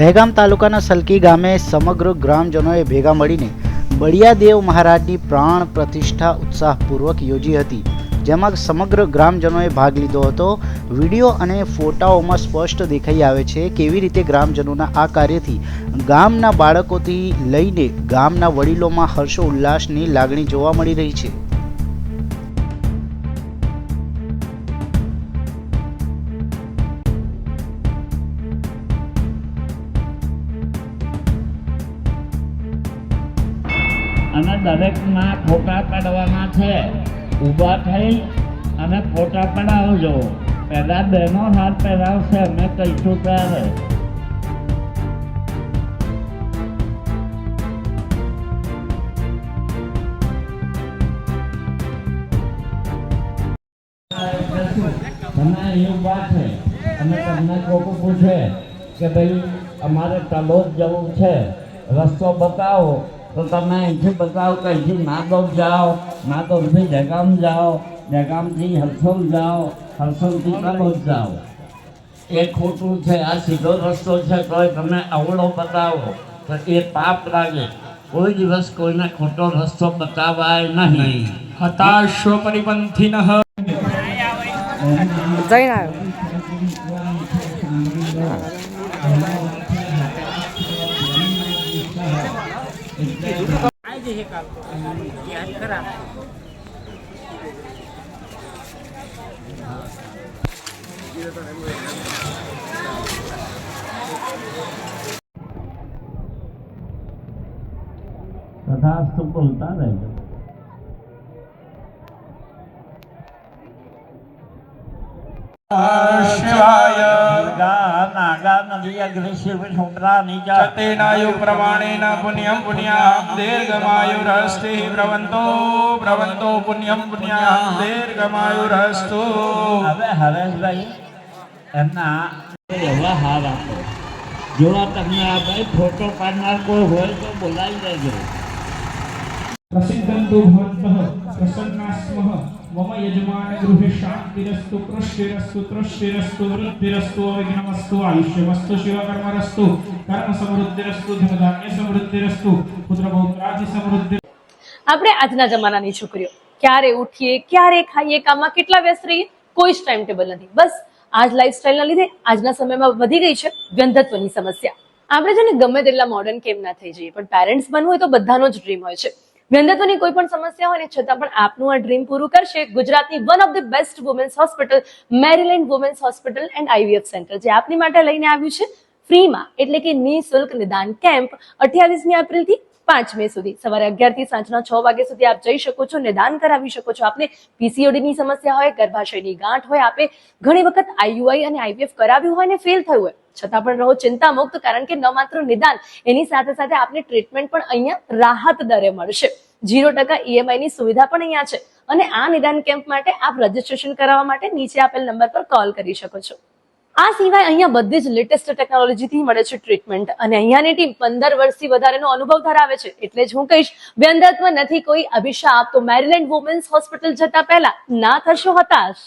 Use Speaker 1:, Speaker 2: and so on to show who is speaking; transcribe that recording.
Speaker 1: દહેગામ તાલુકાના સલકી ગામે સમગ્ર ગ્રામજનોએ ભેગા મળીને બળિયાદેવ મહારાજની પ્રાણ પ્રતિષ્ઠા ઉત્સાહપૂર્વક યોજી હતી, જેમાં સમગ્ર ગ્રામજનોએ ભાગ લીધો હતો. વીડિયો અને ફોટાઓમાં સ્પષ્ટ દેખાઈ આવે છે કેવી રીતે ગ્રામજનોના આ કાર્યથી ગામના બાળકોથી લઈને ગામના વડીલોમાં હર્ષો ઉલ્લાસની લાગણી જોવા મળી રહી છે.
Speaker 2: દરેકના ફોટા પાડવાના છે. ઊભા થઈ અને ફોટા પડાવજો. પહેલા બહેનો હાથ પહેરાવશે, અમે કહીશું ત્યારે. તમે અહીં ઊભા છે. અને તમને કોક પૂછે કે ભાઈ, અમારે તલોદ જવું છે. રસ્તો બતાવો. તો તમે અહીંથી બતાવો કે અહીંથી માધવ જાઓ માધવથી જગામ જાઓ જગામથી હરસોલ જાઓ હરસોલથી તલોદ જાઓ. એ ખોટું છે આ સીધો રસ્તો છે તો તમે અવળો બતાવો તો એ પાપ લાગે. કોઈ દિવસ કોઈને ખોટો રસ્તો બતાવાય નહીં.
Speaker 3: હતાશો પરિપંથિનઃ
Speaker 4: જઈ આવ્યો.
Speaker 2: તથાસ્તુ બોલતા રહેજો
Speaker 3: શિવાય
Speaker 2: ગાન નદી અગ્રેસી છોકરા નીચા
Speaker 3: ચતેનાયુ પ્રમાણેન પુણ્યમ પુણ્યા દીર્ઘમાયુ રહસ્તે પ્રવંતો પ્રવંતો પુણ્યમ પુણ્યા દીર્ઘમાયુ રહસ્તુ.
Speaker 2: હવે હરેશભાઈ એમના એવા હાર આપો. જો તમને આ ભાઈ ફોટો પાડનાર કોઈ હોય તો બોલાવી દેજો.
Speaker 5: પ્રસિદ્ધમ તું ભવત્મઃ પ્રસન્નાસ્મઃ. स्मः मम यजमानगृहे शान्तिरस्तु कृष्टिरस्तु तृष्टिरस्तु वृद्धिरस्तु अविघ्नमस्तु आयुष्यमस्तु शिवकर्मरस्तु कर्मसमृद्धिरस्तु धनधान्यसमृद्धिरस्तु पुत्रपौत्रादिसमृद्धि
Speaker 6: આપણે આજના જમાનાની છોકરીઓ ક્યારે ઉઠીએ ક્યારે ખાઈએ કામમાં કેટલા વ્યસ્ત રહીએ કોઈ જ ટાઈમ ટેબલ નથી બસ આજ લાઈફસ્ટાઈલના લીધે આજના સમયમાં વધી ગઈ છે વ્યંધત્વની સમસ્યા આપણે છે ને ગમે તેટલા મોડર્ન કેમ ના થઈ જઈએ પણ પેરેન્ટ્સ બનવું હોય તો બધાનો જ ડ્રીમ હોય છે વ્યંધત્વની કોઈ પણ સમસ્યા હોય ને છતાં પણ આપનું આ ડ્રીમ પૂરું કરશે ગુજરાતની one of the best women's hospital Maryland women's hospital and IVF centre જે આપની માટે લઈને આવ્યું છે. ફ્રીમાં એટલે કે નિઃશુલ્ક નિદાન કેમ્પ અઠ્યાવીસમી એપ્રિલથી પાંચ મે સુધી. સવારે અગિયારથી સાંજના છ વાગ્યા સુધી આપ જઈ શકો છો નિદાન કરાવી શકો છો. આપને પીસીઓડી ની સમસ્યા હોય, ગર્ભાશયની ગાંઠ હોય, આપે ઘણી વખત આઈયુઆઈ અને આઈવીએફ કરાવ્યું હોય ને ફેલ થયું હોય છતાં પણ રહો ચિંતા મુક્ત કારણ કે ન માત્ર નિદાન, એની સાથે સાથે આપને ટ્રીટમેન્ટ પણ અહીંયા રાહત દરે મળશે. ઝીરો ટકા ઈએમઆઈ ની સુવિધા પણ અહીંયા છે. અને આ નિદાન કેમ્પ માટે આપ રજીસ્ટ્રેશન કરાવવા માટે નીચે આપેલ નંબર પર કોલ કરી શકો છો. આ સિવાય અહીંયા બધી જ લેટેસ્ટ ટેકનોલોજીથી મળે છે ટ્રીટમેન્ટ અને અહીંયાની ટીમ પંદર વર્ષથી વધારેનો અનુભવ ધરાવે છે. એટલે જ હું કહીશ વ્યંધત્વ નથી કોઈ અભિશાપ. તો મેરીલેન્ડ વુમેન્સ હોસ્પિટલ જતા પહેલા ના થશો હતાશ.